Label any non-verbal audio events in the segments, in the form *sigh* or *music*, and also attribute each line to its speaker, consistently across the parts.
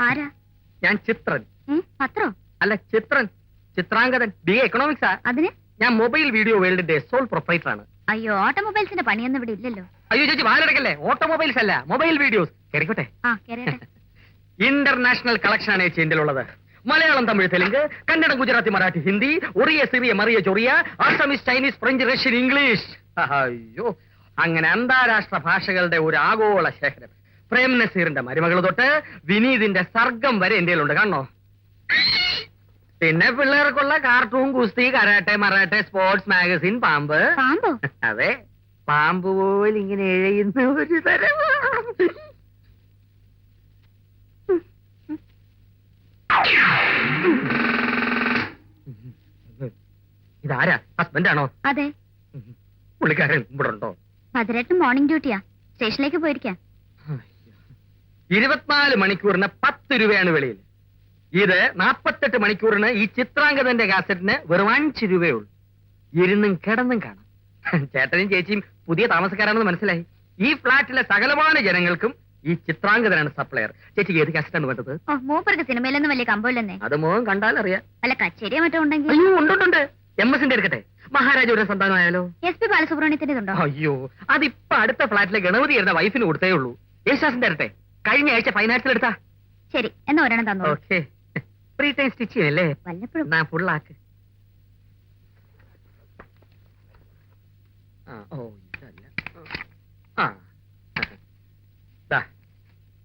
Speaker 1: ആരാ?
Speaker 2: ഞാൻ ചിത്രൻ.
Speaker 1: പത്രോ?
Speaker 2: അല്ല ചിത്രൻ. ചിത്രാംഗതൻ ബി എക്കണോമിക്സാ
Speaker 1: അതിന്?
Speaker 2: ഞാൻ മൊബൈൽ വീഡിയോ വേൾഡിന്റെ സോൾ പ്രൊപ്പറേറ്റർ ആണ്.
Speaker 1: അയ്യോ ഓട്ടോമൊബൈൽസിന്റെ പണിയൊന്നും ഇവിടെ ഇല്ലല്ലോ.
Speaker 2: അയ്യോ ചേച്ചി വാലടക്കല്ലേ? ഓട്ടോമൊബൈൽസ് അല്ല മൊബൈൽ വീഡിയോസ്.
Speaker 1: കേറട്ടെ
Speaker 2: ഇന്റർനാഷണൽ കളക്ഷൻ ആണ് ചേച്ചി എന്റെ ഉള്ളത്. മലയാളം തമിഴ് തെലുങ്ക് കന്നഡ ഗുജറാത്തി മറാഠി ഹിന്ദി ഒറിയ സിറിയ മറിയ ചൊറിയ Assamese Chinese French Russian English. അയ്യോ അങ്ങനെ അന്താരാഷ്ട്ര ഭാഷകളുടെ ഒരു ആഗോള ശേഖരം. പ്രേം നസീറിന്റെ മരുമകൾ തൊട്ട് വിനീതിന്റെ സർഗം വരെ ഉണ്ട് കാണണോ പിന്നെ പിള്ളേർക്കുള്ള കാർട്ടൂൺ കുസ്തി കരാട്ടെ മറാട്ടെ സ്പോർട്സ് മാഗസിൻ പാമ്പ്.
Speaker 1: പാമ്പോ?
Speaker 2: അതെ. പാമ്പ് പോലെ ഇങ്ങനെ എഴയുന്ന ഒരു തരം. ഇതാരാ? ഹസ്ബൻഡ് ആണോ
Speaker 1: അതെ.
Speaker 2: പുള്ളിക്കാരൻ ഇവിടെ ഉണ്ടോ
Speaker 1: പതിനെട്ട് മോർണിംഗ് ഡ്യൂട്ടിയാ. സ്റ്റേഷനിലേക്ക് പോയിരിക്കാം.
Speaker 2: ഇരുപത്തിനാല് മണിക്കൂറിന് പത്ത് രൂപയാണ് വെളിയിൽ ഇത് നാപ്പത്തെട്ട് മണിക്കൂറിന് ഈ ചിത്രാംഗതന്റെ കാസറ്റിന് വെറും അഞ്ച് രൂപയുള്ളൂ. ഇരുന്നും കിടന്നും കാണാം. ചേട്ടനും ചേച്ചിയും പുതിയ താമസക്കാരാണെന്ന് മനസ്സിലായി. ഈ ഫ്ലാറ്റിലെ സകലമായ ജനങ്ങൾക്കും ഈ ചിത്രാംഗതനാണ് സപ്ലയർ. ചേച്ചി ഏത് കാസറ്റാണ് വേണ്ടത്?
Speaker 1: ഓ മൂപ്പർക്ക് സിനിമയിലൊന്നും വലിയ കമ്പമില്ലെന്നേ.
Speaker 2: അത് മോഹം കണ്ടാൽ അറിയാം
Speaker 1: വല്ല കച്ചേരിയോ മറ്റോ ഉണ്ടെങ്കിൽ?
Speaker 2: അയ്യോ എം എസിന്റെ എടുക്കട്ടെ. മഹാരാജയുടെ സന്താനമായാലോ?
Speaker 1: എസ് പി ബാലസുബ്രഹ്മണ്യത്തിന്റെ അയ്യോ
Speaker 2: അയ്യോ അതിപ്പോ അടുത്ത ഫ്ലാറ്റിലെ ഗണപതി എന്ന വൈഫിന് കൊടുത്തേ ഉള്ളൂ. യേശാസിന്റെ ഇരട്ടെ കഴിഞ്ഞ ആഴ്ച ഫൈനാൻസിൽ എടുത്താ?
Speaker 1: ശരി എന്നാ ഒരെണ്ണം തന്നോ
Speaker 2: ഓക്കെ ഫ്രീ ടൈം സ്റ്റിച്ച് ചെയ്യല്ലേ?
Speaker 1: വല്ലപ്പോഴും.
Speaker 2: ഞാൻ ഫുള്ളാക്ക് ഓ ഇതല്ല. ആ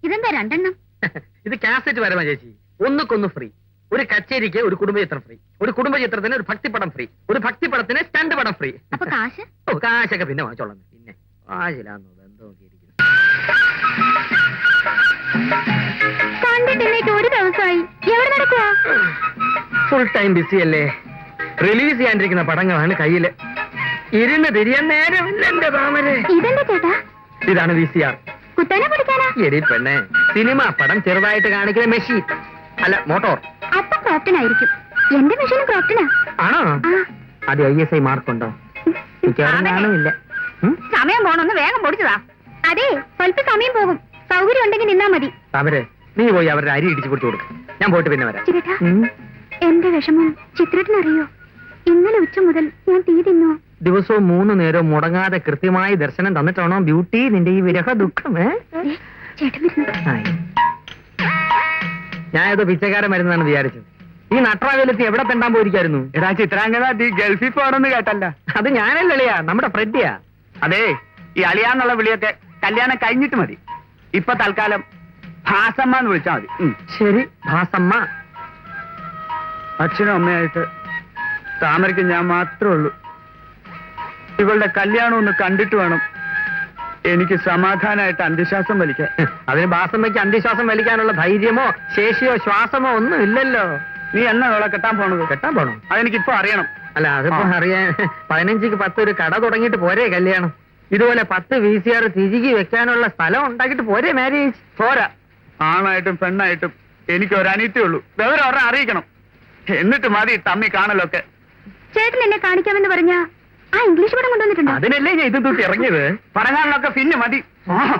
Speaker 1: ഇതെന്താ രണ്ടെണ്ണം? *laughs*
Speaker 2: ഇത് കാസറ്റ് വരമ ചേച്ചി. ഒന്നുക്കൊന്ന് ഫ്രീ ഒരു കച്ചേരിക്ക് ഒരു കുടുംബചിത്രം ഫ്രീ ഒരു കുടുംബചിത്രത്തിന് ഒരു ഭക്തിപടം ഫ്രീ ഒരു ഭക്തിപടത്തിന് സ്റ്റണ്ട് പടം ഫ്രീ
Speaker 1: അപ്പൊ കാശ്?
Speaker 2: ഓ കാശൊക്കെ പിന്നെ വാങ്ങിച്ചോളാം. പിന്നെ കാശിലാന്നോ എന്തോ നോക്കിയിരിക്കുന്നു.
Speaker 1: കണ്ടിട്ടില്ലേക്ക് ഒരു ദിവസമായി? എവിടെ നടക്കുവാ?
Speaker 2: ഫുൾ ടൈം ബിസി അല്ലേ? റിലീസ് ചെയ്യാണ്ടിരിക്കുന്ന പടങ്ങളാണ് കയ്യിൽ. ഇരുന്ന് തിരിയാൻ നേരമില്ല എന്റെ താമരെ.
Speaker 1: ഇതെന്താ ചേട്ടാ?
Speaker 2: ഇതാണ് വി സി ആർ
Speaker 1: കുത്തനെ പിടിക്കാനാ?
Speaker 2: എടി പെണ്ണെ സിനിമ പടം ചെറുതായിട്ട് കാണിക്കുന്ന മെഷീൻ. അല്ല മോട്ടോർ.
Speaker 1: അപ്പൊ ക്രോപ്റ്റനായിരിക്കും എന്റെ മെഷീനും ക്രോപ്റ്റനാ
Speaker 2: ആണോ? അത് ഐ എസ് ഐ മാർക്കുണ്ടോ? മിക്കവാറും കാണുമില്ല
Speaker 1: സമയം പോണൊന്ന് വേഗം പൊടിച്ചതാ. അതെ സ്വല്പ സമയം പോകും. സൗകര്യം ഉണ്ടെങ്കിൽ നിന്നാ മതി.
Speaker 2: താമരെ നീ പോയി അവരുടെ അരി ഇടിച്ചു കൊടുത്തു കൊടുക്കും. ഞാൻ പോയിട്ട് പിന്നെ വരാം.
Speaker 1: ചിരേട്ടാ എന്റെ വിഷമം ചിത്രത്തിനറിയോ? ഇന്നലെ ഉച്ച മുതൽ ഞാൻ തീ തിന്നു.
Speaker 2: ദിവസവും മൂന്ന് നേരം മുടങ്ങാതെ കൃത്യമായി ദർശനം തന്നിട്ടാണോ ബ്യൂട്ടി? നിന്റെ ഈ വിരഹ ദുഃഖം
Speaker 1: ചേട്ടൻ വരുന്നു.
Speaker 2: ഞാൻ ഏതോ പിച്ചക്കാരൻ വരുന്നതാണ് വിചാരിച്ചത് ഈ നട്രാവേലത്തി എവിടെ തെണ്ടാൻ പോയിരിക്കായിരുന്നു?
Speaker 3: എടാ ചിത്രാംഗത നീ ഗൾഫിൽ പോണെന്ന് കേട്ടല്ല.
Speaker 2: അത് ഞാനല്ലളിയാ നമ്മുടെ ഫ്രെഡിയാ.
Speaker 3: അതെ ഈ അളിയാന്നുള്ള വിളിയൊക്കെ കല്യാണം കഴിഞ്ഞിട്ട് മതി. ഇപ്പൊ തൽക്കാലം ഭാസമ്മ എന്ന് വിളിച്ചാൽ മതി.
Speaker 2: ശരി. ഭാസമ്മ.
Speaker 3: അച്ഛനും അമ്മയായിട്ട് താമരയ്ക്ക് ഞാൻ മാത്രമേ ഉള്ളൂ. ഇവളുടെ കല്യാണം ഒന്ന് കണ്ടിട്ട് വേണം. എനിക്ക് സമാധാനമായിട്ട് അന്ത്യശ്വാസം വലിക്കാൻ.
Speaker 2: അതിന് ഭാസമ്മയ്ക്ക് അന്ത്യശ്വാസം വലിക്കാനുള്ള ധൈര്യമോ ശേഷിയോ ശ്വാസമോ ഒന്നും ഇല്ലല്ലോ.
Speaker 3: നീ എന്നാ അവളെ കെട്ടാൻ പോണത്?
Speaker 2: കെട്ടാൻ പോണോ?
Speaker 3: അതെനിക്കിപ്പോ അറിയണം.
Speaker 2: അല്ല അതിപ്പോ. അറിയാൻ പതിനഞ്ചിക്ക് പത്ത് ഒരു കട തുടങ്ങിയിട്ട് പോരേ കല്യാണം. ഇതുപോലെ പത്ത് വി സി ആർ തിരികെ വെക്കാനുള്ള സ്ഥലം ഉണ്ടാക്കിട്ട് പോരെ മാരേജ്
Speaker 3: പോരാ. ആണായിട്ടും പെണ്ണായിട്ടും എനിക്ക് ഒരു അനീറ്റേ ഉള്ളൂ വിവരം ഒരെണ്ണം അറിയിക്കണം. എന്നിട്ട് മതി തമ്മി കാണലൊക്കെ.
Speaker 1: ചേട്ടൻ എന്നെ കാണിക്കാമെന്ന് പറഞ്ഞ ആ ഇംഗ്ലീഷ് പടം കൊണ്ടുവന്നിട്ടുണ്ട്?
Speaker 2: അതിനല്ലേ ഞാൻ ഇത് തൂക്കി ഇറങ്ങിയത്?
Speaker 3: പറഞ്ഞാലൊക്കെ പിന്നെ മതി. ആഹാ.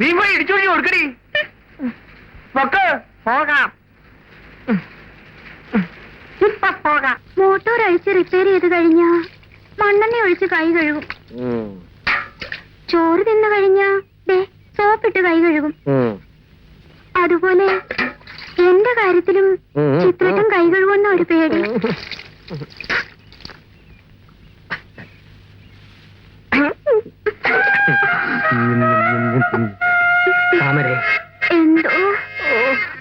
Speaker 3: നീ പോയി ഇടിച്ചു കൊടുക്കടി. പൊക്ക്.
Speaker 2: പോകാം. ഇപ്പൊ പോകാം.
Speaker 1: മോട്ടോർ അഴിച്ച് റിപ്പയർ ചെയ്ത് കഴിഞ്ഞാ മണ്ണെണ്ണ ഒഴിച്ച് കൈ കഴുകും. ചോറ് തിന്നു കഴിഞ്ഞാ ദേ സോപ്പിട്ട് കൈ കഴുകും. അതുപോലെ എന്റെ കാര്യത്തിലും ചിത്രട്ടും കൈ കഴുകുന്ന ഒരു പേടി.
Speaker 2: താമരേ.
Speaker 1: എന്തോ?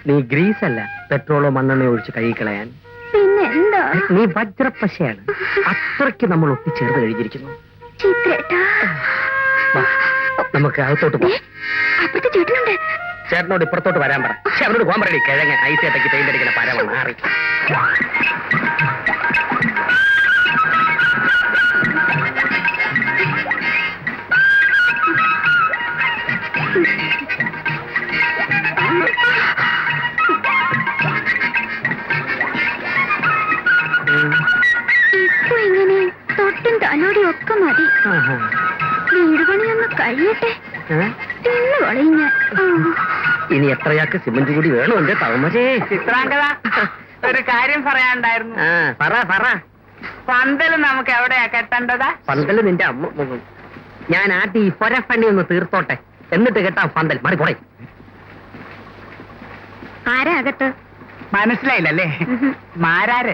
Speaker 2: നീ ഗ്രീസ് അല്ല പെട്രോളോ മണ്ണെണ്ണയോ ഒഴിച്ച് കഴിക്കളയാൻ
Speaker 1: പിന്നെന്താ?
Speaker 2: നീ വജ്രപ്പശയാണ്. അത്രയ്ക്ക് നമ്മൾ ഒട്ടിച്ചേർത്ത് കഴിഞ്ഞിരിക്കുന്നു.
Speaker 1: ചിത്രേട്ടാ.
Speaker 2: നമുക്ക് അകത്തോട്ട്
Speaker 1: ചേട്ടനുണ്ട്.
Speaker 2: ചേട്ടനോട് ഇപ്പുറത്തോട്ട് വരാൻ പറ. പക്ഷെ അവനോട് പോകാൻ പറയണേ കിഴങ്ങ് അടക്കി പെയിന്റ് അടിക്കുന്ന പരമ മാറി.
Speaker 1: ഇപ്പൊ ഇങ്ങനെ തൊട്ടും തലോടിയും ഒക്കെ മതി. കഴിയട്ടെ? തിന്നു കളയും ഞാൻ
Speaker 2: ഇനി എത്രയാക്ക് എത്രയാൾക്ക് സിമന്റ് കൂടി വേണോ എന്റെ തവമരേ
Speaker 3: ചിത്രാങ്കത ഒരു കാര്യം പറയാണ്ടായിരുന്നു
Speaker 2: ആ പറ പറ.
Speaker 3: പന്തൽ നമുക്ക് എവിടെയാ കെട്ടേണ്ടതാ?
Speaker 2: പന്തൽ നിന്റെ അമ്മ. ഞാൻ ആദ്യം ഈ പൊരപ്പണി ഒന്ന് തീർത്തോട്ടെ. എന്നിട്ട് കേട്ടാ പന്തൽ. മറി പോടെ
Speaker 1: ആരാ അകത്ത്?
Speaker 3: മനസ്സിലായില്ലല്ലേ? മാരാര്?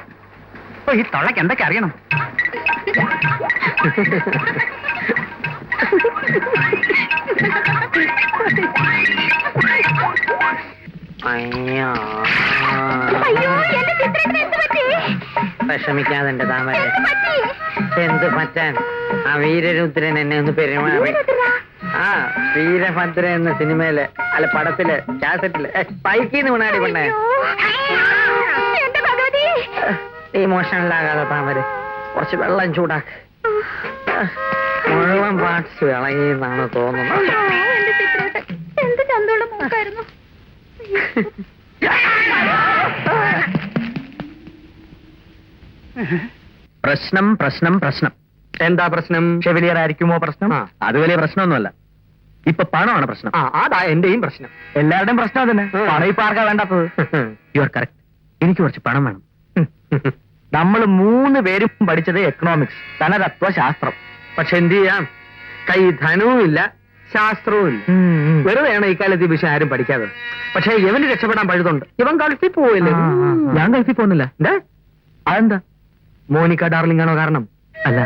Speaker 3: ഓ ഈ തൊള്ളക്ക് എന്തൊക്കെ അറിയണം? *laughs*
Speaker 2: വിഷമിക്കാതെ താമര.
Speaker 1: എന്ത് പറ്റി?
Speaker 2: എന്ത് പറ്റാൻ? ആ വീരരുദ്രൻ എന്നെ ഒന്ന് പെരുമാറി. ആ വീരഭദ്ര എന്ന സിനിമയിലെ അല്ല പടത്തിൽ കാസറ്റിൽ. പൈക്കിന്ന് വീണാടി പെണ്ണേ.
Speaker 1: നീ
Speaker 2: മോഷണിലാകാതെ താമര. കുറച്ച് വെള്ളം ചൂടാ മുഴുവൻ പാർട്സ് ഇളകി എന്നാണ് തോന്നുന്നത്.
Speaker 1: എന്ത് ചന്തോളം മൂക്കായിരുന്നു *laughs*
Speaker 3: പ്രശ്നം പ്രശ്നം പ്രശ്നം.
Speaker 2: എന്താ പ്രശ്നം?
Speaker 3: ഷെവിലിയർ ആയിരിക്കുമോ പ്രശ്നം. അത് വലിയ പ്രശ്നമൊന്നുമല്ല. ഇപ്പൊ പണമാണ് പ്രശ്നം.
Speaker 2: അതാ എന്റെയും പ്രശ്നം.
Speaker 3: എല്ലാവരുടെയും പ്രശ്നം അതന്നെ. പണം ഇപ്പൊ ആർക്കാ വേണ്ടാത്തത്? യു ആർ കറക്റ്റ് എനിക്ക് കുറച്ച് പണം വേണം. നമ്മൾ മൂന്ന് പേരും പഠിച്ചത് എക്കണോമിക്സ് ധനതത്വ ശാസ്ത്രം
Speaker 2: പക്ഷെ എന്ത് ചെയ്യാം? കൈ ധനവും ഇല്ല ശാസ്ത്രവും ഇല്ല. വെറുതെയാണ് ഇക്കാലത്ത് ഈ വിഷയം ആരും പഠിക്കാതെ. പക്ഷെ ഇവന് രക്ഷപ്പെടാൻ പഴുതുണ്ട്. ഇവൻ ഗൾഫിൽ പോവില്ലേ.
Speaker 3: ഞാൻ ഗൾഫിൽ പോകുന്നില്ല.
Speaker 2: എന്താ?
Speaker 3: അതെന്താ?
Speaker 2: മോനിക്ക ഡാർലിംഗ് ആണോ കാരണം?
Speaker 3: അല്ല.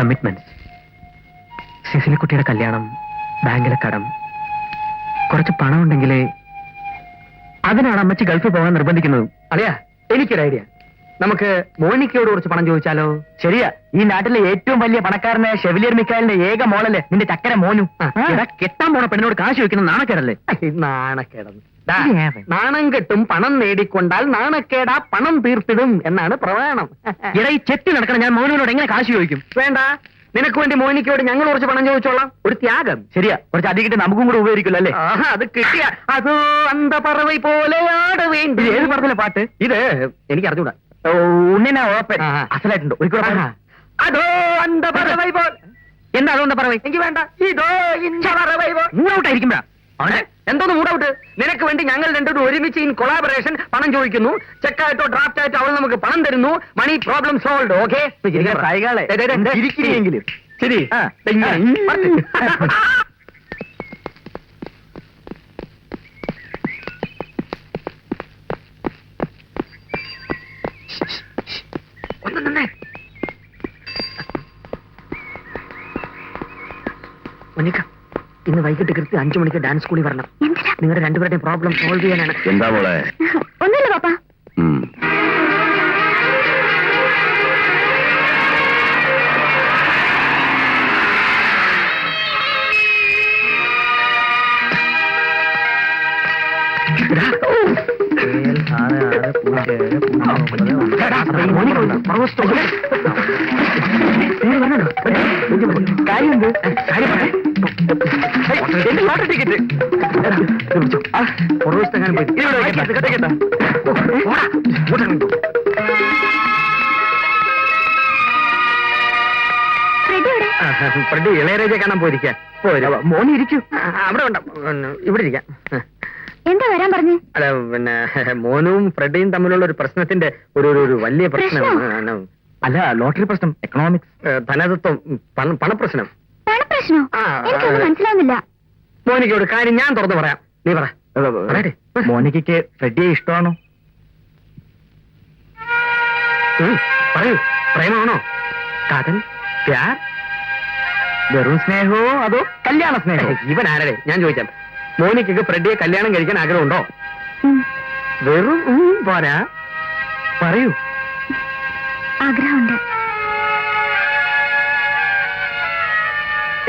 Speaker 3: കമ്മിറ്റ്മെന്റ് സിസിലിക്കുട്ടിയുടെ കല്യാണം ബാങ്കിലെ കടം. കുറച്ച് പണം ഉണ്ടെങ്കിലേ അതിനാണ് അമ്മച്ചി ഗൾഫിൽ പോകാൻ നിർബന്ധിക്കുന്നത്.
Speaker 2: അറിയാ എനിക്കൊരു ഐഡിയ നമുക്ക് മോണിക്കയോട് കുറച്ച് പണം ചോദിച്ചാലോ?
Speaker 3: ശരിയാ ഈ നാട്ടിലെ ഏറ്റവും വലിയ പണക്കാരനെ ഷെവിലിയർ മിക്കാലിന്റെ ഏക മോളല്ലേ നിന്റെ ചക്കര മോനു. കെട്ടാൻ പോണ പെണ്ണിനോട് കാശ് വെക്കുന്ന നാണക്കേടല്ലേ?
Speaker 2: നാണക്കേടെന്ന്. നാണം കെട്ടും പണം നേടിക്കൊണ്ടാൽ നാണക്കേടാ പണം തീർത്തിടും എന്നാണ് പ്രമാണം.
Speaker 3: ഇട ഈ ചെത്തി നടക്കണം ഞാൻ മോനുവിനോട് എങ്ങനെ കാശ് ചോദിക്കും?
Speaker 2: വേണ്ട നിനക്ക് വേണ്ടി മോനിക്കോട് ഞങ്ങൾ കുറച്ച് പണം ചോദിച്ചോളാം. ഒരു ത്യാഗം.
Speaker 3: ശരിയാ കുറച്ച് അധികം കിട്ടി നമുക്കും കൂടെ ഉപകരിക്കില്ല അല്ലേ?
Speaker 2: അത് കിട്ടിയ അതോ അന്ത പറവൈ പോലെ ആട വേണ്ടി.
Speaker 3: ഏത് പറഞ്ഞില്ല പാട്ട്?
Speaker 2: ഇത് എനിക്ക് അറിഞ്ഞൂടാ.
Speaker 3: ഉണ്ണിനെ ഓപ്പൻ. അസലായിട്ടുണ്ട്.
Speaker 2: ആഹാ. അതോ അന്ത പറവൈ പോൽ.
Speaker 3: എന്താ അതുകൊണ്ട് പറവൈ?
Speaker 2: എനിക്ക് വേണ്ട. ഇതോ ഇന്ന പറവൈ പോൽ.
Speaker 3: മൂടൗട്ടായിരിക്കുമ്പോഴാ.
Speaker 2: അവനെ എന്തോന്ന് മൂടൗട്ട്? നിനക്ക് വേണ്ടി ഞങ്ങൾ രണ്ടുപേരും ഒരുമിച്ച് ഇൻ കൊളാബറേഷൻ പണം ചോദിക്കുന്നു. ചെക്കായിട്ടോ ഡ്രാഫ്റ്റ് ആയിട്ടോ അവൾ നമുക്ക് പണം തരുന്നു. Money
Speaker 3: problem solve okay.
Speaker 2: ശരി. നിന്നേ. മോനിക്ക ഇന്ന് വൈകിട്ട് കൃത്യം അഞ്ചു മണിക്ക് ഡാൻസ് സ്കൂളിൽ വരണം. നിങ്ങളുടെ രണ്ടുപേരുടെയും പ്രോബ്ലം സോൾവ് ചെയ്യാനാണ്.
Speaker 4: എന്താ മോളെ?
Speaker 1: ഒന്നുമില്ല പാപ്പ.
Speaker 4: ഉം.
Speaker 3: കാര്യമുണ്ട് ടിക്കറ്റ്
Speaker 2: പുറവശത്തെങ്ങാനും പോയി
Speaker 3: ഇവിടെ വെക്കട്ടെ, വെക്കട്ടെ.
Speaker 2: ഓടാ, ഇങ്ങോട്ട്
Speaker 1: ടിക്കറ്റ് ഇവിടെ
Speaker 2: ആ, ഫ്രെഡി ഇളയരാജയെ കാണാൻ പോയിരിക്കാം പോരാ
Speaker 3: മോനി ഇരിക്കൂ.
Speaker 2: അവിടെ ഉണ്ട് പിന്നെ ഇവിടെ ഇരിക്കാം.
Speaker 1: എന്താ വരാൻ പറഞ്ഞു?
Speaker 2: അല്ല പിന്നെ മോനും ഫ്രെഡിയും തമ്മിലുള്ള ഒരു പ്രശ്നത്തിന്റെ ഒരു ഒരു- വലിയ പ്രശ്നം.
Speaker 1: പ്രശ്നോ?
Speaker 3: അല്ല ലോട്ടറി പ്രശ്നം എക്കണോമിക്സ്
Speaker 2: ധനതത്വം പണപ്രശ്നം.
Speaker 1: പണപ്രശ്നോ. മനസ്സിലാവുന്നില്ല.
Speaker 2: മോനിക്കോട് കാര്യം ഞാൻ തുറന്നു പറയാം. നീ പറ.
Speaker 3: മോനിക്ക് ഫ്രെഡിയെ ഇഷ്ടമാണോ?
Speaker 2: പറയൂ. പ്രേമമാണോ? കാതൽ പ്യാർ
Speaker 3: വെറും സ്നേഹമോ അതോ കല്യാണ സ്നേഹമോ
Speaker 2: ഇവൻ ആരടെ? ഞാൻ ചോദിച്ചാൽ മോനിക്ക് ഫ്രെഡിയെ കല്യാണം കഴിക്കാൻ ആഗ്രഹമുണ്ടോ? വെറും പോരാ.
Speaker 3: പറയൂ.
Speaker 1: ആഗ്രഹമുണ്ട്.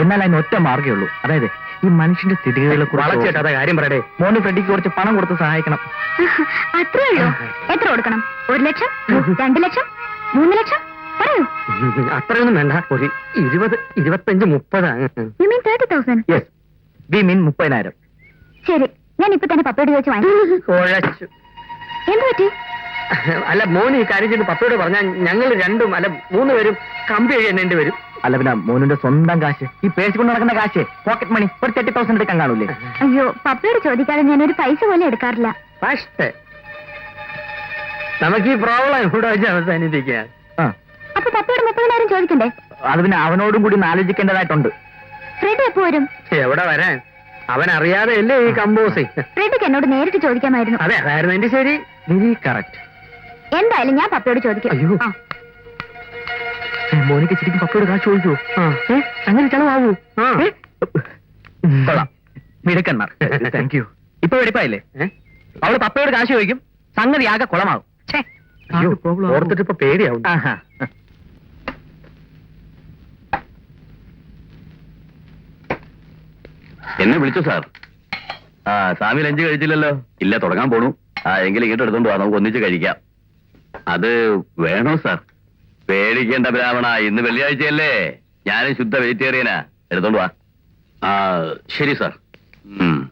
Speaker 3: എന്നാൽ അതിന് ഒറ്റ മാർഗേ ഉള്ളൂ. അതായത് ഈ മനുഷ്യന്റെ സ്ഥിതികളെ
Speaker 2: വളച്ചേട്ടാ കാര്യം പറയടേ.
Speaker 3: മോന് ഫ്രെഡിക്ക് കുറച്ച് പണം കൊടുത്ത് സഹായിക്കണം.
Speaker 1: അത്രേ ഉള്ളൂ. എത്ര കൊടുക്കണം? ഒരു ലക്ഷം? രണ്ട് ലക്ഷം? മൂന്ന് ലക്ഷം? പറയൂ.
Speaker 2: അത്രയൊന്നും വേണ്ട. ഒരു ഇരുപത് ഇരുപത്തഞ്ച് മുപ്പത്.
Speaker 1: You mean thirty thousand
Speaker 3: yes we mean മുപ്പതിനായിരം.
Speaker 1: ശരി. ഞാൻ ഇപ്പൊ തന്നെ പപ്പയോട് ചോദിച്ചു വാങ്ങി എന്ത് പറ്റി?
Speaker 2: അല്ല മോന് ഈ കാര്യം ചെയ്ത് പത്തോട് പറഞ്ഞാൽ ഞങ്ങൾ രണ്ടും അല്ല മൂന്ന് പേരും കമ്പി എഴുതേണ്ടി വരും.
Speaker 3: അല്ല പിന്നെ മോനിന്റെ സ്വന്തം കാശ്. ഈ പേഴ്സ് കൊണ്ട് നടക്കുന്ന കാശ് പോക്കറ്റ് മണി ഒരു തേർട്ടി തൗസൻഡ് എടുക്കാൻ കാണൂലേ?
Speaker 1: അയ്യോ പപ്പയോട് ചോദിക്കാതെ ഞാൻ ഒരു പൈസ പോലും എടുക്കാറില്ല.
Speaker 2: ഫസ്റ്റ് നമുക്ക് ഈ പ്രോബ്ലം ഇവിടെ വെച്ച് അവസാനിപ്പിക്കാം.
Speaker 3: ആ.
Speaker 1: അപ്പൊ പപ്പയോട് മുപ്പതിനായിരം ചോദിക്കണ്ടേ?
Speaker 3: അത് പിന്നെ അവനോടും കൂടി ആലോചിക്കേണ്ടതായിട്ടുണ്ട്.
Speaker 1: ഫ്രെഡ് എപ്പോ വരും?
Speaker 2: എവിടെ വരാൻ? അവൻ അറിയാതെ അല്ലേ ഈ കമ്പോസ്?
Speaker 1: ഫ്രെഡിക്ക് എന്നോട് നേരിട്ട് ചോദിക്കാമായിരുന്നു.
Speaker 2: അതെ അതായിരുന്നു എന്റെ ശരി.
Speaker 3: വെരി കറക്റ്റ്
Speaker 1: എന്തായാലും ഞാൻ പപ്പയോട് ചോദിക്കും
Speaker 3: അയ്യോ.
Speaker 1: ആ.
Speaker 3: മോനിക്ക് ശരിക്കും പപ്പയോട് കാശ് ചോദിച്ചോ ഏ? അങ്ങനെ ചെലവാകൂ
Speaker 2: ആ.
Speaker 3: ഏ? കൊള്ളാം മിടുക്കന്മാർ *laughs* താങ്ക് യു ഇപ്പൊ വെടിപ്പായില്ലേ? അവൾ പപ്പയോട് കാശ് ചോദിക്കും സംഗതി ആകെ കുളമാകും ഛേ,
Speaker 2: അയ്യോ,
Speaker 3: ആകെ problem ആകും.
Speaker 2: ഓർത്തിട്ട് ഇപ്പൊ പേടിയാവും
Speaker 3: ആഹാ.
Speaker 4: എന്നെ വിളിച്ചു സാർ ആ സ്വാമി ലഞ്ച് കഴിച്ചില്ലല്ലോ ഇല്ല തുടങ്ങാൻ പോണു ആ എങ്കിൽ ഇങ്ങോട്ട് എടുത്തോണ്ട് വാ നമുക്ക് ഒന്നിച്ച് കഴിക്കാം അത് വേണോ സാർ? പേടിക്കേണ്ട ബ്രാഹ്മണ ഇന്ന് വെള്ളിയാഴ്ചയല്ലേ. ഞാനും ശുദ്ധ വെജിറ്റേറിയനാ എടുത്തോണ്ട് വാ. ആ ശരി സാർ. ഉം.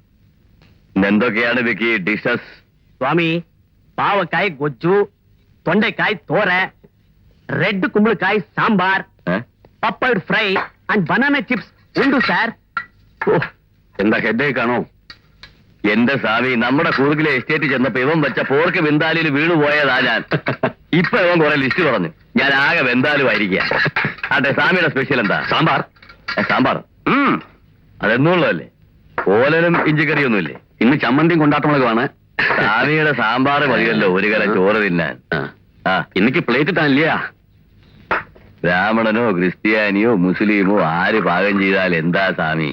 Speaker 4: ഇന്നെന്തൊക്കെയാണ് വിക്കി ഡിഷസ്
Speaker 3: സ്വാമി പാവക്കായ് ഗൊജ്ജു തൊണ്ടക്കായ് തോര red കുമ്പളക്കായ് sambar papad fry and banana chips ഉണ്ട് സാർ.
Speaker 4: ഓ എന്താ ഹെഡേക്ക് ആണോ? എന്റെ സ്വാമി നമ്മുടെ കൂർഗിലെ എസ്റ്റേറ്റ് ചെന്നപ്പോ ഇവൻ വെച്ച പോർക്ക് വെന്താലിൽ വീണു പോയതാ ഞാൻ. ഇപ്പൊ ഇവൻ കുറെ ലിസ്റ്റ് പറഞ്ഞു ഞാൻ ആകെ വെന്താലുമായിരിക്കുക അതെ സ്വാമിയുടെ സ്പെഷ്യൽ എന്താ? സാമ്പാർ. സാമ്പാർ. അതെന്നുള്ളതല്ലേ ഓലനും ഇഞ്ചിക്കറിയൊന്നുമില്ലേ? ഇന്ന് ചമ്മന്തിയും കൊണ്ടാട്ടമുളകുമാണ് സ്വാമിയുടെ സാമ്പാർ മതിയല്ലോ ഒരു കല ചോറ് തിന്നാൻ. ആ. എനിക്ക് പ്ലേറ്റ് താനില്ലയാ ബ്രാഹ്മണനോ ക്രിസ്ത്യാനിയോ മുസ്ലിമോ ആര് പാകം ചെയ്താൽ എന്താ സ്വാമി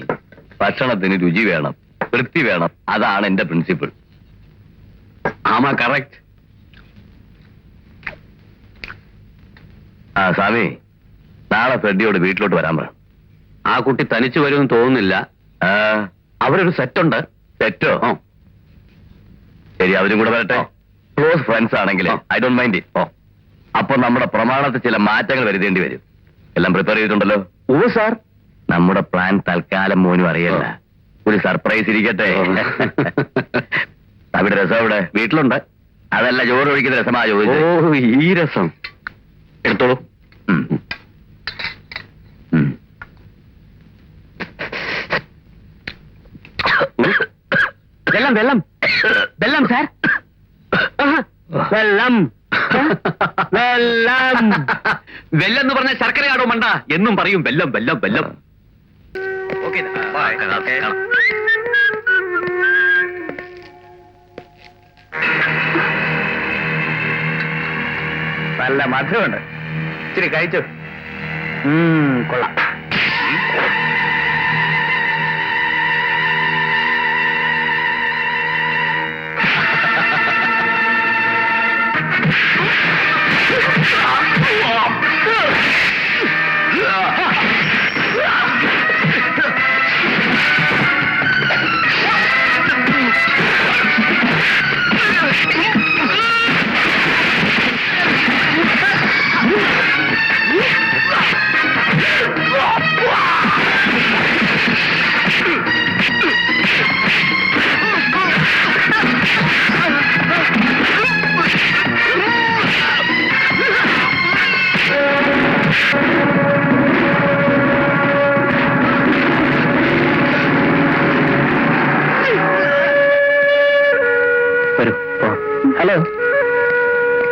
Speaker 4: ഭക്ഷണത്തിന് രുചി വേണം. വൃത്തി വേണം. അതാണ് എന്റെ പ്രിൻസിപ്പിൾ ആമാ കറക്റ്റ് ആ സ്വാമി നാളെ ഫ്രെഡിയോട് വീട്ടിലോട്ട് വരാൻ പറ. ആ കുട്ടി തനിച്ചു വരുമെന്ന് തോന്നുന്നില്ല. അവരൊരു സെറ്റുണ്ട്. സെറ്റോ? ശരി അവരും കൂടെ വരട്ടെ. ക്ലോസ് ഫ്രണ്ട്സ് ആണെങ്കിൽ ഐ ഡോണ്ട് മൈൻഡ് ഓ അപ്പൊ നമ്മുടെ പ്രമാണത്തിൽ ചില മാറ്റങ്ങൾ വരുത്തേണ്ടി വരും. എല്ലാം പ്രിപ്പയർ ചെയ്തിട്ടുണ്ടല്ലോ? ഓ സാർ. നമ്മുടെ പ്ലാൻ തൽക്കാലം മോനും അറിയല്ല. ഒരു സർപ്രൈസ് ഇരിക്കട്ടെ. അവിടെ രസം അവിടെ? വീട്ടിലുണ്ട്. അതല്ല ചോറ് ഒഴിക്കുന്ന രസമാ ചോദിച്ചത് ഓ ഈ രസം. എടുത്തോളൂ.
Speaker 3: വെള്ളം വെള്ളം. വെള്ളം സാർ. വെള്ളം. വെള്ളം.
Speaker 4: വെല്ലെന്ന് പറഞ്ഞ ശർക്കരയാണോ മണ്ട? എന്നും പറയും വെല്ലം വെല്ലം വെല്ലം ഓക്കെ
Speaker 3: നല്ല മധുരമുണ്ട്. ഇച്ചിരി കഴിച്ചു? ഉം, കൊള്ളാം.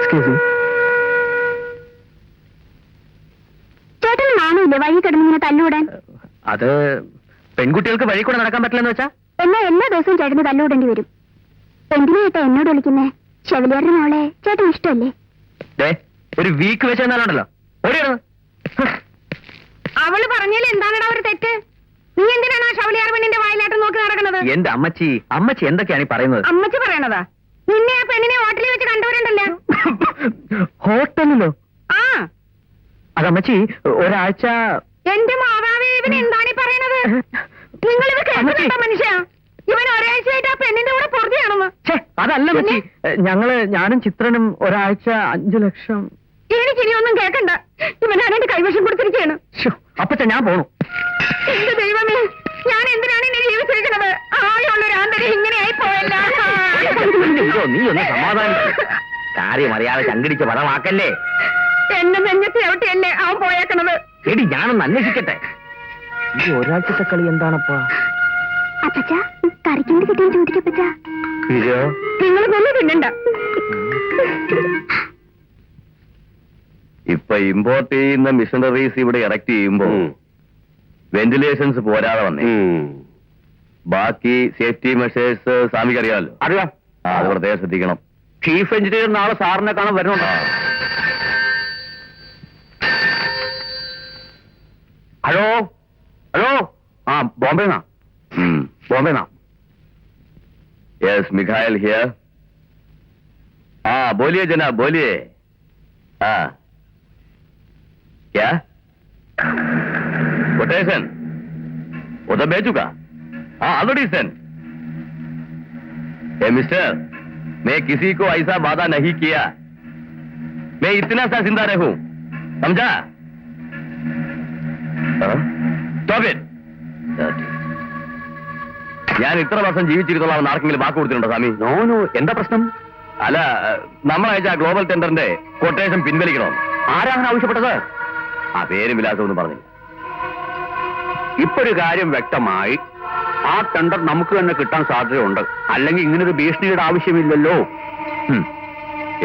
Speaker 3: എക്സ്ക്യൂസ് മീ
Speaker 1: ചേട്ടന് നാണമില്ലേ വഴി കിടന്നിങ്ങനെ തല്ലൂടാൻ?
Speaker 3: അത് പെൺകുട്ടികൾക്ക് വഴി കൂടെ നടക്കാൻ പറ്റില്ലെന്ന് വെച്ചാ?
Speaker 1: എന്നാ എല്ലാ ദിവസവും ചേട്ടന് തല്ലൂടേണ്ടി വരും. എന്തിനാ ചേട്ടാ എന്നോട് വിളിക്കുന്നേ? ഷെവലിയറിന്റെ മോളെ ചേട്ടൻ ഇഷ്ടമല്ലേ?
Speaker 3: ദേ, ഒരു വീക്ക് വെച്ച്
Speaker 1: അവൾ പറഞ്ഞാൽ എന്താണടാ അവർ തെറ്റ്? നീ എന്തിനാണ് ആ ഷവലിയാർ പെണ്ണിന്റെ വായിലാട്ടം നോക്കി നടക്കുന്നത്?
Speaker 3: എന്റെ അമ്മച്ചി അമ്മച്ചി എന്തൊക്കെയാണ് ഈ പറയുന്നത്?
Speaker 1: അമ്മച്ചി പറയണതാ. നിന്നെ ആ പെണ്ണിനെ ഹോട്ടലിൽ വെച്ച് കണ്ടവരുണ്ടല്ലോ?
Speaker 3: ഹോട്ടലിലോ?
Speaker 1: ആ.
Speaker 3: അതമ്മച്ചി ഒരാഴ്ച
Speaker 1: എന്റെ മാതാവേ ഇവൻ എന്താണ് ഈ പറയണത്? നിങ്ങൾ ഇത് കേൾക്കുന്നുണ്ടോ മനുഷ്യ ഇവൻ ഒരാഴ്ചയായിട്ട് ആ പെണ്ണിന്റെ കൂടെ പൊറുതിയാണെന്ന്.
Speaker 3: ഛേ, അതല്ല മച്ചി. ഞങ്ങൾ ഞാനും ചിത്രനും ഒരാഴ്ച അഞ്ചു ലക്ഷം.
Speaker 1: എനിക്ക് ഇനി ഒന്നും കേൾക്കണ്ട ഇവൻ ആരുടെ കൈവശം കൊടുത്തിരിക്കുകയാണ്.
Speaker 3: ശ്ശോ, അപ്പച്ച ഞാൻ പോണു.
Speaker 1: എന്റെ ദൈവമേ ഞാൻ എന്തിനാണ് ഇനി ജീവിച്ചിരിക്കുന്നത്? ആയുള്ള ഒരു ആന്തരം ഇങ്ങനെയായി പോയല്ല
Speaker 3: ഇതോ, നീ ഒന്ന് സമാധാനിക്ക് കാര്യം അറിയാതെ ചങ്കിടിച്ച് പടമാക്കല്ലേ
Speaker 1: എന്നെ നെഞ്ഞത്തി എവിടെയല്ലേ അവൻ പോയേക്കണത്?
Speaker 5: എടി ഞാനൊന്ന് അന്വേഷിക്കട്ടെ. ഈ ഒരാഴ്ചത്തെ കളി എന്താണപ്പാ?
Speaker 1: അപ്പച്ച കറിക്കേണ്ടി കിട്ടിയ ചോദിക്കപ്പച്ച
Speaker 5: ഇത്
Speaker 1: നിങ്ങൾ നല്ല തിന്നണ്ട.
Speaker 4: ഇപ്പൊ ഇമ്പോർട്ട് ചെയ്യുന്ന മിഷനറീസ് ഇവിടെ ഇറക്ട് ചെയ്യുമ്പോ വെന്റിലേഷൻസ് പോരാതെ വന്നേ. ബാക്കി സേഫ്റ്റി മെഷേഴ്സ് സ്വാമിക്ക് അറിയാമല്ലോ
Speaker 5: അറിയാം
Speaker 4: ആ, അത് പ്രത്യേകം ശ്രദ്ധിക്കണം
Speaker 5: ചീഫ് എഞ്ചിനീയർ നാളെ സാറിനെ കാണാൻ വരുന്നുണ്ടോ ഹലോ ഹലോ ആ ബോംബെന്നാ ബോംബെന്നാ
Speaker 4: യെസ് മിഖായൽ ഹിയർ ആ बोलिए जनाब बोलिए हाँ क्या कोटेशन वो तो भेज चुका हाँ ऑलरेडी सेंड ए मिस्टर मैं किसी को ऐसा वादा नहीं किया मैं इतना सा जिंदा रहूं समझा Stop it. ഞാൻ ഇത്ര വർഷം ജീവിച്ചിരുന്നോളാം ആർക്കെങ്കിലും വാക്ക് കൊടുത്തിട്ടുണ്ടോ സ്വാമി
Speaker 5: നോ നോ എന്താ പ്രശ്നം
Speaker 4: അല്ല നമ്മൾ അയച്ച ആ ഗ്ലോബൽ ടെൻഡറിന്റെ കൊട്ടേഷൻ പിൻവലിക്കണം
Speaker 5: ആരാണ് ആവശ്യപ്പെട്ടത്
Speaker 4: ആ പേരും വിലാസം ഒന്നും പറഞ്ഞില്ല
Speaker 5: ഇപ്പൊ ഒരു കാര്യം വ്യക്തമായി ആ ടെണ്ടർ നമുക്ക് തന്നെ കിട്ടാൻ സാധ്യതയുണ്ട്. അല്ലെങ്കിൽ ഇങ്ങനൊരു ഭീഷണിയുടെ ആവശ്യമില്ലല്ലോ.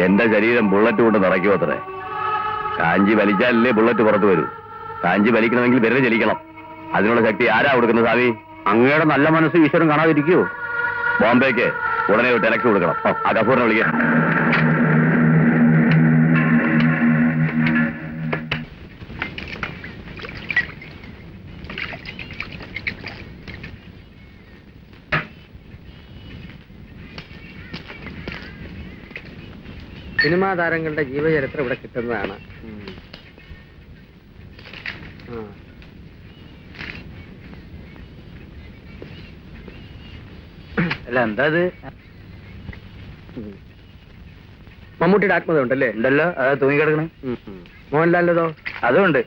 Speaker 4: എന്റെ ശരീരം ബുള്ളറ്റ് കൊണ്ട് നിറയ്ക്കുമോ അത്രേ. കാഞ്ചി വലിച്ചാലല്ലേ ബുള്ളറ്റ് പുറത്തു വരൂ. കാഞ്ചി വലിക്കണമെങ്കിൽ വിരൽ ചലിക്കണം. അതിനുള്ള ശക്തി ആരാ കൊടുക്കുന്നത് സ്വാമി?
Speaker 5: അങ്ങയുടെ നല്ല മനസ്സ് ഈശ്വരൻ കാണാതിരിക്കൂ
Speaker 4: ബോംബേക്ക് ഉടനെ ഒരു ടെലക്ട് കൊടുക്കണം. ആ കഫൂറിനെ വിളിക്കാം.
Speaker 2: സിനിമാ താരങ്ങളുടെ ജീവചരിത്രം ഇവിടെ കിട്ടുന്നതാണ്.
Speaker 5: അല്ല എന്താ
Speaker 2: അത്. മമ്മൂട്ടിയുടെ ആത്മത ഉണ്ടല്ലേ?
Speaker 5: ഉണ്ടല്ലോ അത് തൂങ്ങിക്കിടക്കണേ.
Speaker 2: മോഹൻലാലിന്റേതോ
Speaker 5: അതുണ്ട്.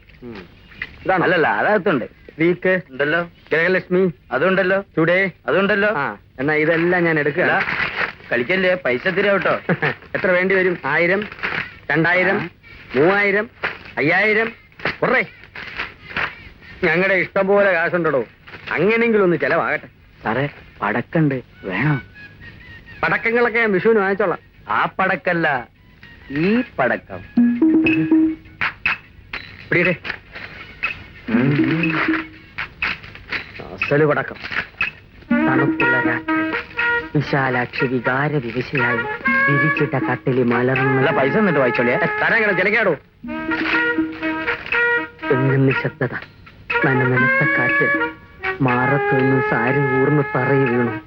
Speaker 2: ഇതാണ്?
Speaker 5: അല്ലല്ല അതകത്തുണ്ട്.
Speaker 2: വീക്ക്
Speaker 5: ഉണ്ടല്ലോ.
Speaker 2: ജയലക്ഷ്മി.
Speaker 5: അതുണ്ടല്ലോ.
Speaker 2: ടുഡേ.
Speaker 5: അതുണ്ടല്ലോ.
Speaker 2: ആ എന്നാ ഇതെല്ലാം ഞാൻ എടുക്കുക
Speaker 5: കളിക്കല്ലേ പൈസ തരാ കേട്ടോ. *laughs*
Speaker 2: എത്ര വേണ്ടി വരും? ആയിരം രണ്ടായിരം. മൂവായിരം അയ്യായിരം? കുറേ ഞങ്ങളുടെ ഇഷ്ടം പോലെ കാശുണ്ടോ അങ്ങനെങ്കിലും ഒന്ന് ചെലവാകട്ടെ.
Speaker 5: സാറേ പടക്കണ്ട് വേണോ?
Speaker 2: പടക്കങ്ങളൊക്കെ ഞാൻ വിഷുവിന് വാങ്ങിച്ചോളാം.
Speaker 5: ആ പടക്കല്ല ഈ പടക്കം.
Speaker 2: പിടിയിടെ. അസൽ പടക്കം. തണുപ്പുള്ള രാത്രി. വിശാലാക്ഷി വികാര വിവശയായി വിരിച്ചിട്ട കട്ടിലി മലർന്നുള്ള
Speaker 5: പൈസ എന്നിട്ട് വായിച്ചോളിയാ
Speaker 2: തരങ്ങനെ ചിലക്കാടോ എങ്ങും നിശബ്ദത. നനനനത്ത കാറ്റ്. മാറത്തുനിന്ന് സാരി ഊർന്ന് തറയി വീണു.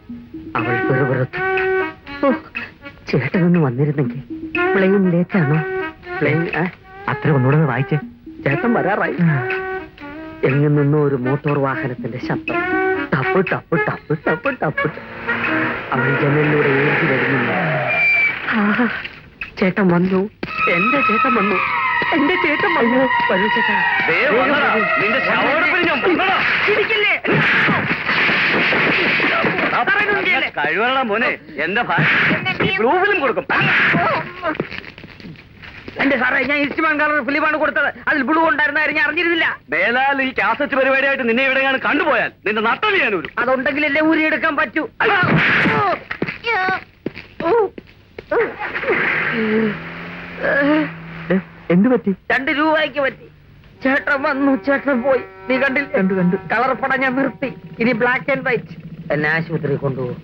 Speaker 2: അവൾ പെറുപുറത്തു. ഓ ചേട്ടനൊന്ന് വന്നിരുന്നെങ്കിൽ പ്ലെയിൻ ലേറ്റാണോ? പ്ലെയിൻ? അത്ര ഒന്നുകൂടെ വായിച്ചേ. ചേട്ടൻ വരാറായി. എങ്ങും നിന്നോ ഒരു മോട്ടോർ വാഹനത്തിന്റെ ശബ്ദം. ടപ്പ് ടപ്പ് ടപ്പ് ടപ്പ് ടപ്പ്. അവൾ ജനലിലൂടെ ഏറ്റി വരുന്നില്ല ചേട്ടൻ വന്നു. എന്റെ ചേട്ടൻ വന്നു. എന്റെ ചേട്ടൻ വന്നു. വരൂ ചേട്ടാ?
Speaker 5: കഴിവണ മോനെ. എന്റെ ബ്ലൂ കൊടുക്കും.
Speaker 2: എന്റെ സാറേ ഞാൻ ഇഷ്ടമാൻ കളർ ഫിലിമാണ് കൊടുത്തത്. അതിൽ ബ്ലൂ ഉണ്ടായിരുന്ന ഞാൻ അറിഞ്ഞിരുന്നില്ല.
Speaker 5: മേലാൽ ഈ കാസറ്റ് പരിപാടിയായിട്ട് നിന്നെ ഇവിടെ കണ്ടുപോയാൽ നിന്റെ നട്ടം ഞാൻ ഒരു
Speaker 2: ഊരി എടുക്കാൻ പറ്റൂ.
Speaker 5: എന്ത് പറ്റി?
Speaker 2: രണ്ട് രൂപയ്ക്ക് പറ്റി. ചേട്ടൻ വന്നു ചേട്ടൻ പോയി. നീ കണ്ടില്ല?
Speaker 5: കണ്ടു കണ്ടു.
Speaker 2: കളർ പടം ഞാൻ നിർത്തി. ഇനി ബ്ലാക്ക് ആൻഡ് വൈറ്റ് എന്നെ ആശുപത്രി കൊണ്ടുപോകും.